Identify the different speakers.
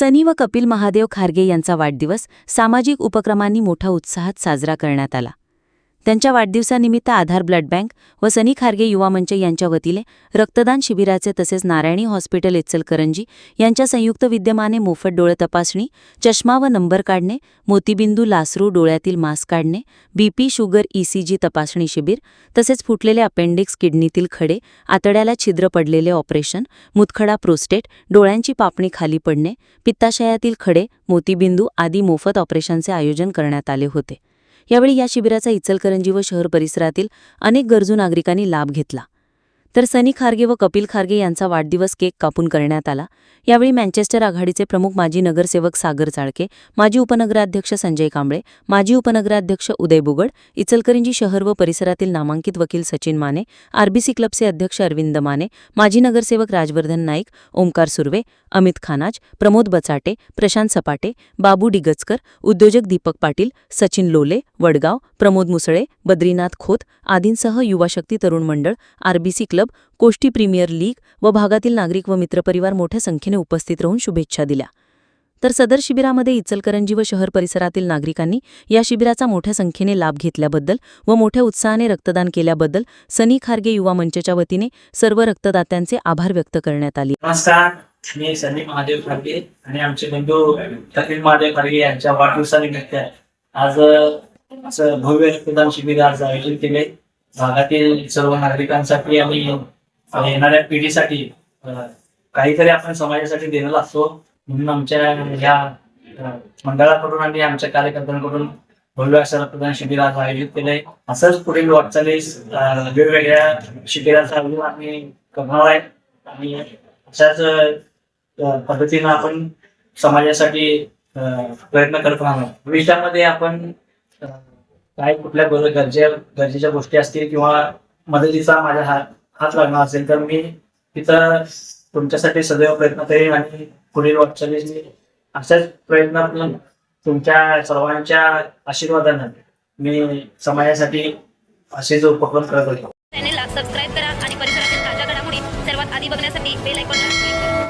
Speaker 1: सनी व कपिल महादेव खारगे यांचा वाढदिवस सामाजिक उपक्रमांनी मोठ्या उत्साहात साजरा करण्यात आला. त्यांच्या वाढदिवसानिमित्त आधार ब्लड बँक व सनी खारगे युवा मंच यांच्या वतीने रक्तदान शिबिराचे तसेच नारायणी हॉस्पिटल इचलकरंजी यांच्या संयुक्त विद्यमाने मोफत डोळे तपासणी चष्मा व नंबर काढणे मोतीबिंदू लासरू डोळ्यातील मास्क काढणे बीपी शुगर ईसीजी तपासणी शिबिर तसेच फुटलेले अपेंडिक्स किडनीतील खडे आतड्याला छिद्र पडलेले ऑपरेशन मुतखडा प्रोस्टेट डोळ्यांची पापणी खाली पडणे पित्ताशयातील खडे मोतीबिंदू आदी मोफत ऑपरेशनचे आयोजन करण्यात आले होते. यावेळी या शिबिराचा इचलकरंजी व शहर परिसरातील अनेक गरजू नागरिकांनी लाभ घेतला. तर सनी खारगे व कपिल खारगे यांचा वाढदिवस केक कापून करण्यात आला. यावेळी मँचेस्टर आघाडीचे प्रमुख माजी नगरसेवक सागर चाळके माजी उपनगराध्यक्ष संजय कांबळे माजी उपनगराध्यक्ष उदय बुगड इचलकरंजी शहर व परिसरातील नामांकित वकील सचिन माने आरबीसी क्लबचे अध्यक्ष अरविंद माने माजी नगरसेवक राजवर्धन नाईक ओंकार सुर्वे अमित खानाज प्रमोद बचाटे प्रशांत सपाटे बाबू डिगचकर उद्योजक दीपक पाटील सचिन लोले वडगाव प्रमोद मुसळे बद्रीनाथ खोत आदींसह युवाशक्ती तरुण मंडळ RBC club Koshti premier league व भागातील नागरिक व मित्रपरिवार मोठ्या संख्येने उपस्थित राहून शुभेच्छा दिल्या. तर सदर शिबिरामध्ये इचलकरंजी व शहर परिसरातील नागरिकांनी या शिबिराचा मोठ्या संख्येने लाभ घेतल्याबद्दल व मोठ्या उत्साहाने रक्तदान केल्याबद्दल सनी खारगे युवा मंचच्या वतीने सर्व रक्तदात्यांचे आभार व्यक्त करण्यात आले.
Speaker 2: नमस्कार मी सनी महादेव खारगे आणि आमचे बंधू कपिल महादेव खारगे यांच्या वाढदिवसानिमित्त आज असं भव्य रक्तदान शिबिर आज आयोजित केले. भागातील सर्व नागरिकांसाठी आणि येणाऱ्या पिढीसाठी काहीतरी आपण समाजासाठी देणार असतो. म्हणून आमच्या या मंडळाकडून आणि आमच्या कार्यकर्त्यांकडून भव्य असं रक्तदान शिबिर आज आयोजित केलंय. असंच पुढील वाटचालीस वेगवेगळ्या शिबिराचा आयोजन आम्ही करणार आहे. आणि अशाच पद्धतीनं आपण समाजासाठी प्रयत्न करत राहणार. भविष्यामध्ये आपण काय कुठल्या गरजे गरजेच्या गोष्टी असतील किंवा मदतीचा माझ्या हात हात लागणार असेल तर मी तिथं तुमच्यासाठी सदैव प्रयत्न करेन आणि पुढील वाटचालीस मी अशाच प्रयत्नातून तुमच्या सर्वांच्या आशीर्वादानं मी समाजासाठी असेच उपक्रम करत होतो.
Speaker 3: चॅनेलला सबस्क्राईब करा आणि परिसरातील ताज्या घडामोडी सर्वात आधी बघण्यासाठी बेल आयकॉनला